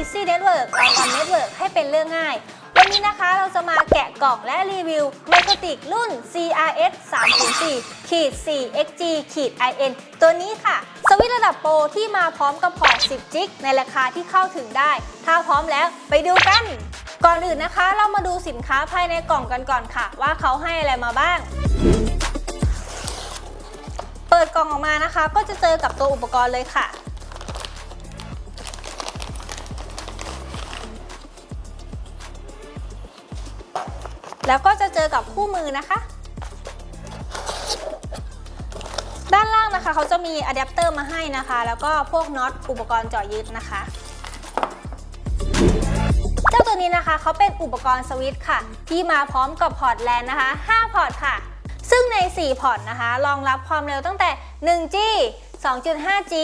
Easy Network เราทำ Network ให้เป็นเรื่องง่าย วันนี้นะคะเราจะมาแกะกล่องและรีวิว m e c o t i c รุ่น CRS 304ขีด 4XG ขีด IN ตัวนี้ค่ะ สวิตระดับโปรที่มาพร้อมกับพอร์ต 10 จิกในราคาที่เข้าถึงได้ ถ้าพร้อมแล้วไปดูกัน ก่อนอื่นนะคะ เรามาดูสินค้าภายในกล่องกันก่อนค่ะ ว่าเขาให้อะไรมาบ้างเปิดกล่องออกมานะคะ ก็จะเจอกับตัวอุปกรณ์เลยค่ะ แล้วก็จะเจอกับคู่มือนะคะ ด้านล่างนะคะเขาจะมีอะแดปเตอร์มาให้นะคะ แล้วก็พวกน็อตอุปกรณ์เจาะยึดนะคะเจ้าตัวนี้นะคะเขาเป็นอุปกรณ์สวิตช์ค่ะ ที่มาพร้อมกับพอร์ตแลนนะคะ 5 พอร์ตค่ะ ซึ่งใน 4 พอร์ตนะคะ รองรับความเร็วตั้งแต่ 1G 2.5G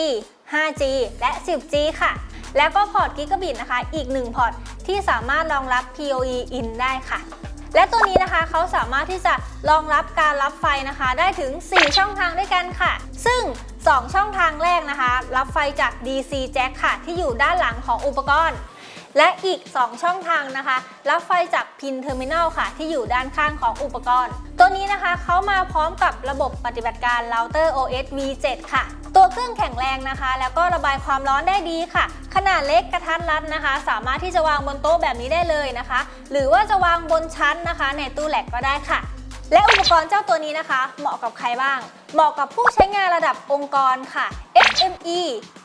5G และ 10G ค่ะ แล้วก็พอร์ตกิกะบิตนะคะ อีก 1 พอร์ตที่สามารถรองรับ PoE in ได้ค่ะ และตัวนี้นะคะเขาสามารถที่จะรองรับการรับไฟนะคะ ได้ถึง 4 ช่องทางด้วยกันค่ะ ซึ่ง 2 ช่องทางแรกนะคะ รับไฟจาก DC Jack ค่ะ ที่อยู่ด้านหลังของอุปกรณ์ และอีก 2 ช่องทางนะคะ รับไฟจากพินเทอร์มินอลค่ะ ที่อยู่ด้านข้างของอุปกรณ์ ตัวนี้นะคะเขามาพร้อมกับระบบปฏิบัติการ Router OS V7 ค่ะ ตัวเครื่องแข็งแรงนะคะ แล้วก็ระบายความร้อนได้ดีค่ะ ขนาดเล็กกระทัดรัดนะคะ สามารถที่จะวางบนโต๊ะแบบนี้ได้เลยนะคะ หรือว่าจะวางบนชั้นนะคะ ในตู้แหลกก็ได้ค่ะ และอุปกรณ์เจ้าตัวนี้นะคะ เหมาะกับใครบ้าง เหมาะกับผู้ใช้งานระดับองค์กรค่ะ SME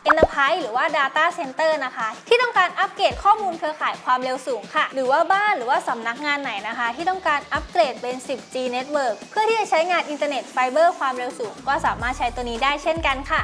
Enterprise หรือว่า Data Center นะคะ ที่ต้องการอัปเกรดข้อมูลเครือข่ายความเร็วสูงค่ะ หรือว่าบ้านหรือว่าสำนักงานไหนนะคะ ที่ต้องการอัปเกรดเป็น 10G Network เพื่อที่จะใช้งานอินเทอร์เน็ตไฟเบอร์ความเร็วสูง ก็สามารถใช้ตัวนี้ได้เช่นกันค่ะ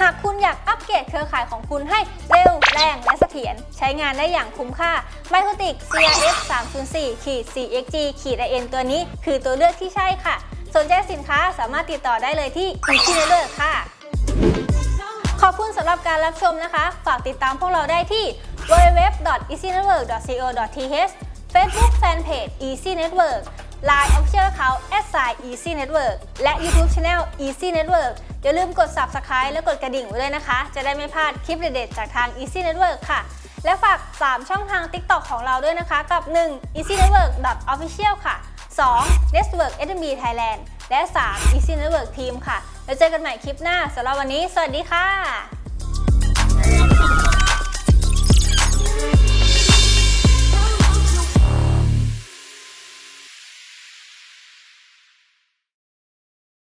หากคุณอยากอัปเกรดเครือข่ายของคุณให้เร็ว แรง และเสถียรใช้งานได้อย่างคุ้มค่า m i c r o t i c CRF 304ขีด 4XG ขีด IN ตัวนี้ คือตัวเลือกที่ใช่ค่ะ สนใจสินค้าสามารถติดต่อได้เลยที่ Easy Network ค่ะุณสำหรับการรับชมนะคะ ฝากติดตามพวกเราได้ที่ www.easynetwork.co.th Facebook Fanpage Easy Network Line Official Account s i @easy network และ YouTube Channel Easy Network อย่าลืมกด Subscribe และกดกระดิ่งไว้ด้วยนะคะ จะได้ไม่พลาดคลิปเด็ดๆจากทาง Easy Network ค่ะ และฝาก 3 ช่องทาง TikTok ของเราด้วยนะคะ กับ 1 easy network official ค่ะ 2 network SMB Thailand และ 3 easy network team ค่ะ แล้วเจอกันใหม่คลิปหน้าสำหรับวันนี้ สวัสดีค่ะ